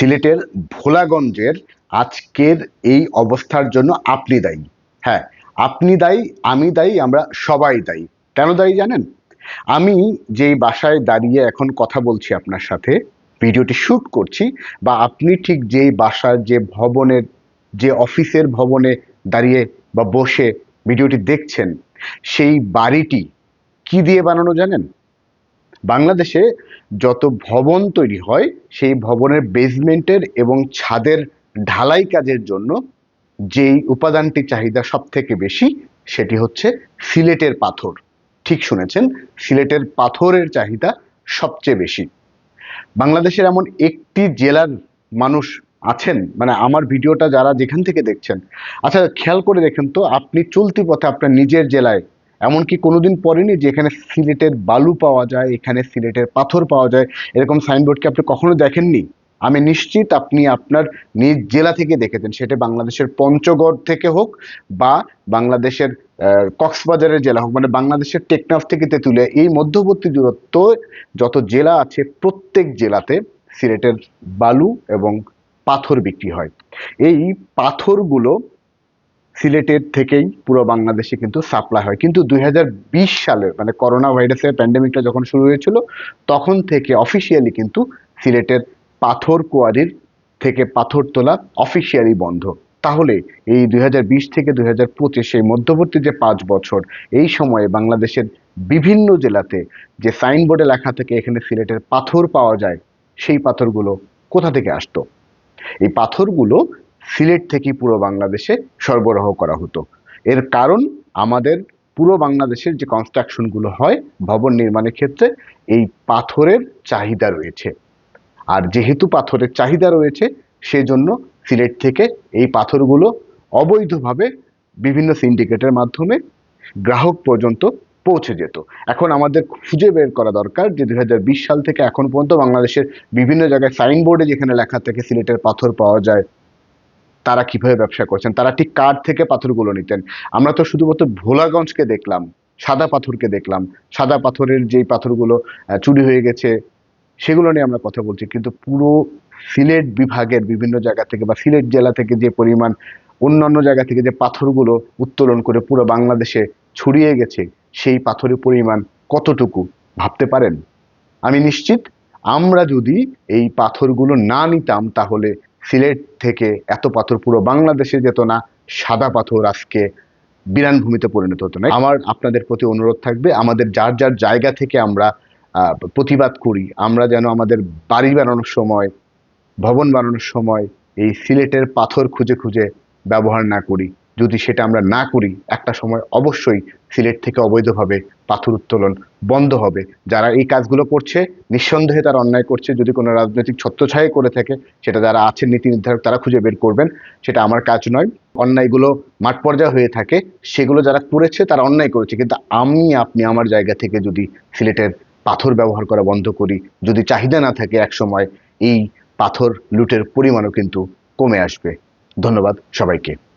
সিলেটের ভোলাগঞ্জের আজকের এই অবস্থার জন্য আপনি দায়ী। হ্যাঁ আপনি দায়ী, আমি দায়ী, আমরা সবাই দায়ী। কেন দায়ী জানেন? আমি যেই বাসায় দাঁড়িয়ে এখন কথা বলছি আপনার সাথে, ভিডিওটি শ্যুট করছি বা আপনি ঠিক যেই বাসার যে ভবনের, যে অফিসের ভবনে দাঁড়িয়ে বা বসে ভিডিওটি দেখছেন, সেই বাড়িটি কি দিয়ে বানানো জানেন? বাংলাদেশে যত ভবন তৈরি হয়, সেই ভবনের বেসমেন্টের এবং ছাদের ঢালাই কাজের জন্য যেই উপাদানটি চাহিদা সব থেকে বেশি, সেটি হচ্ছে সিলেটের পাথর। ঠিক শুনেছেন? সিলেটের পাথরের চাহিদা সবচেয়ে বেশি। বাংলাদেশের এমন একটি জেলার মানুষ আছেন মানে আমার ভিডিওটা যারা যেখান থেকে দেখছেন আচ্ছা খেয়াল করে দেখেন তো, আপনি চলতি পথে আপনার নিজের জেলায় এমনকি কোনোদিন পড়েনি যে এখানে সিলেটের বালু পাওয়া যায়, এখানে সিলেটের পাথর পাওয়া যায়। এরকম সাইনবোর্ড কি আপনি কখনো দেখেননি? আমি নিশ্চিত আপনি আপনার নিজ জেলা থেকে দেখেছেন। সেটা বাংলাদেশের পঞ্চগড় থেকে হোক বা বাংলাদেশের কক্সবাজারের জেলা হোক মানে বাংলাদেশের টেকনাফ থেকে তেঁতুলিয়া, এই মধ্যবর্তী দূরত্ব যত জেলা আছে প্রত্যেক জেলাতে সিলেটের বালু এবং পাথর বিক্রি হয়। এই পাথরগুলো সিলেটের থেকেই পুরো বাংলাদেশে কিন্তু সাপ্লাই হয়। কিন্তু দুই সালের মানে করোনা ভাইরাসের প্যান্ডেমিকটা যখন শুরু হয়েছিল, তখন থেকে অফিসিয়ালি কিন্তু সিলেটের পাথর কোয়ারির থেকে পাথর তোলা অফিসিয়ালি বন্ধ। তাহলে এই দুই হাজার বিশ থেকে দুই হাজার পঁচিশ এই মধ্যবর্তী যে পাঁচ বছর, এই সময়ে বাংলাদেশের বিভিন্ন জেলাতে যে সাইনবোর্ডে লেখা থেকে, এখানে সিলেটের পাথর পাওয়া যায়, সেই পাথরগুলো কোথা থেকে আসতো? এই পাথরগুলো সিলেট থেকে পুরো বাংলাদেশে সরবরাহ করা হতো। এর কারণ আমাদের পুরো বাংলাদেশের যে কনস্ট্রাকশনগুলো হয় ভবন নির্মাণের ক্ষেত্রে, এই পাথরের চাহিদা রয়েছে। আর যেহেতু পাথরের চাহিদা রয়েছে, সেজন্য সিলেট থেকে এই পাথরগুলো অবৈধভাবে বিভিন্ন সিন্ডিকেটের মাধ্যমে গ্রাহক পর্যন্ত পৌঁছে যেত। এখন আমাদের খুঁজে বের করা দরকার যে দুই হাজার বিশ সাল থেকে এখন পর্যন্ত বাংলাদেশের বিভিন্ন জায়গায় সাইনবোর্ডে যেখানে লেখা থাকে সিলেটের পাথর পাওয়া যায় তারা কীভাবে ব্যবসা করছেন? তারা ঠিক কার থেকে পাথরগুলো নিতেন? আমরা তো শুধুমাত্র ভোলাগঞ্জকে দেখলাম, সাদা পাথরকে দেখলাম। সাদা পাথরের যেই পাথরগুলো চুরি হয়ে গেছে, সেগুলো নিয়ে আমরা কথা বলছি। কিন্তু পুরো সিলেট বিভাগের বিভিন্ন জায়গা থেকে বা সিলেট জেলা থেকে যে পরিমাণ, অন্যান্য জায়গা থেকে যে পাথরগুলো উত্তোলন করে পুরো বাংলাদেশে ছড়িয়ে গেছে, সেই পাথরের পরিমাণ কতটুকু, ভাবতে পারেন? আমি নিশ্চিত আমরা যদি এই পাথরগুলো না নিতাম, তাহলে সিলেট থেকে এত পাথর পুরো বাংলাদেশে যেত না, সাদা পাথর আজকে বিরান ভূমিতে পরিণত হতো না। আমার আপনাদের প্রতি অনুরোধ থাকবে, আমাদের যার যার জায়গা থেকে আমরা প্রতিবাদ করি, আমরা যেন আমাদের বাড়ি বানানোর সময়, ভবন বানানোর সময় এই সিলেটের পাথর খুঁজে খুঁজে ব্যবহার না করি। যদি সেটা আমরা না করি, একটা সময় অবশ্যই সিলেট থেকে অবৈধভাবে পাথর উত্তোলন বন্ধ হবে। যারা এই কাজগুলো করছে, নিঃসন্দেহে তারা অন্যায় করছে। যদি কোনো রাজনৈতিক ছত্রছায়া করে থাকে, সেটা যারা আছেন নীতি নির্ধারক, তারা খুঁজে বের করবেন। সেটা আমার কাজ নয়। অন্যায়গুলো মাঠ পর্যায়ে হয়ে থাকে। সেগুলো যারা করেছে, তারা অন্যায় করেছে। কিন্তু আমি, আপনি আমার জায়গা থেকে যদি সিলেটের পাথর ব্যবহার করা বন্ধ করি, যদি চাহিদা না থাকে একসময় এই পাথর লুটের পরিমাণও কিন্তু কমে আসবে। ধন্যবাদ সবাইকে।